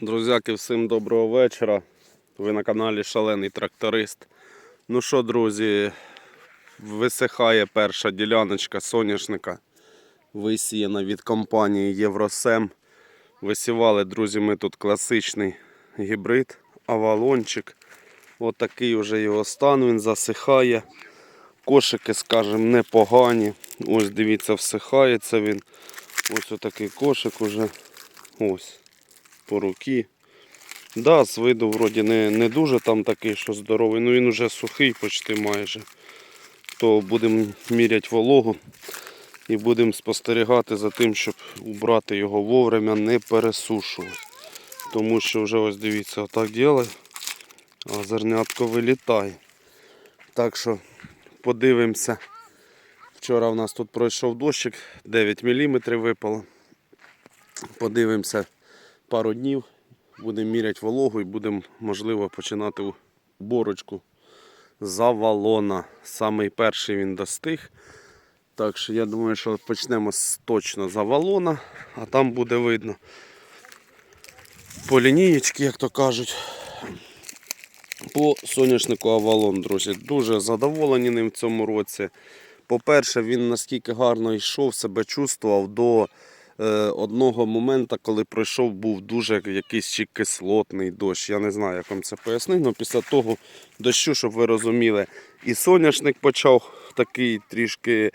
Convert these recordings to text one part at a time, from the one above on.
Друзяки, всім доброго вечора. Ви на каналі Шалений Тракторист. Ну що, друзі, висихає перша діляночка соняшника, висіяна від компанії Євросем. Висівали, друзі, ми тут класичний гібрид, авалончик. Отакий вже його стан, він засихає. Кошики, скажімо, непогані. Ось дивіться, всихається він. Ось отакий кошик уже. Ось по руки. Да, з виду вроді не, не дуже там такий, що здоровий, ну він уже сухий почти майже. То будемо міряти вологу і будемо спостерігати за тим, щоб убрати його вовремя, не пересушувати. Тому що вже ось дивіться, отак ділає, а зернятко вилітає. Так що подивимося. Вчора в нас тут пройшов дощик, 9 мм випало. Подивимося пару днів, будемо міряти вологу і будемо, можливо, починати уборочку з авалона. Самий перший він достиг. Так що я думаю, що почнемо з- точно з авалона, а там буде видно по лінієчки, як то кажуть. По соняшнику Авалон, друзі, дуже задоволені ним в цьому році. По-перше, він наскільки гарно йшов, себе чувствував до одного моменту, коли пройшов, був дуже якийсь чи кислотний дощ. Я не знаю, як вам це пояснити, але після того дощу, щоб ви розуміли, і соняшник почав такий трішки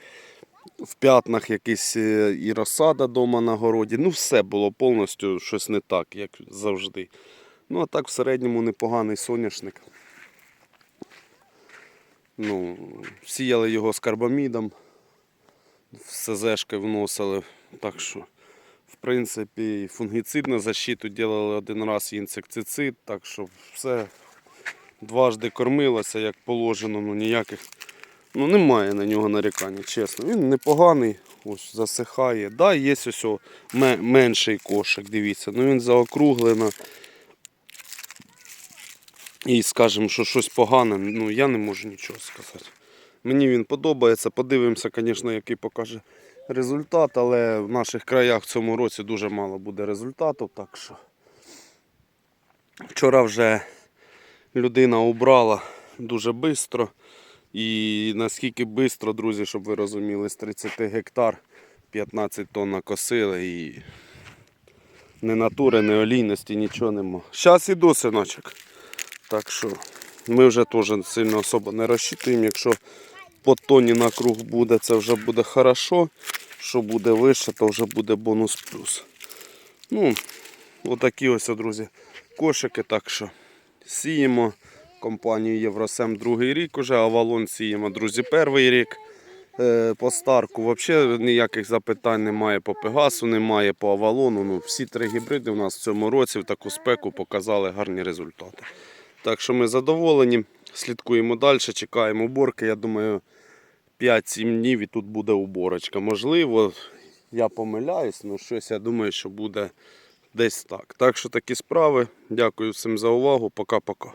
в п'ятнах якийсь е, і розсада дома на городі. Ну, все було повністю щось не так, як завжди. Ну, а так в середньому непоганий соняшник. Ну, сіяли його з карбамідом, в СЗшки вносили. Так що, в принципі, фунгіцидну защиту робили один раз інсектицид, так що все дважди кормилося, як положено, ну ніяких. Ну, немає на нього нарікання, чесно. Він непоганий, ось засихає. Да, є ось менший кошик, дивіться, ну він заокруглено. І скажемо, що щось погане, ну я не можу нічого сказати. Мені він подобається. Подивимося, звісно, який покаже результат, але в наших краях в цьому році дуже мало буде результату. Так що вчора вже людина убрала дуже швидко. І наскільки швидко, друзі, щоб ви розуміли, з 30 гектар 15 тонн накосили і ні натури, ні олійності, нічого нема. Зараз іду, синочок. Так що ми вже теж сильно особо не розчитуємо. Якщо по тоні на круг буде, це вже буде хорошо. Що буде вище, то вже буде бонус плюс. Ну, отакі ось, друзі, кошики. Так що сіємо компанію Євросем другий рік уже, Авалон сіємо, друзі, перший рік. Е, По старку взагалі ніяких запитань немає по Пегасу, немає по Авалону. Ну, всі три гібриди у нас в цьому році в таку спеку показали гарні результати. Так що ми задоволені, слідкуємо далі, чекаємо уборки. Я думаю, 5-7 днів і тут буде уборочка. Можливо, я помиляюсь, але щось я думаю, що буде десь так. Так що такі справи. Дякую всім за увагу. Пока-пока.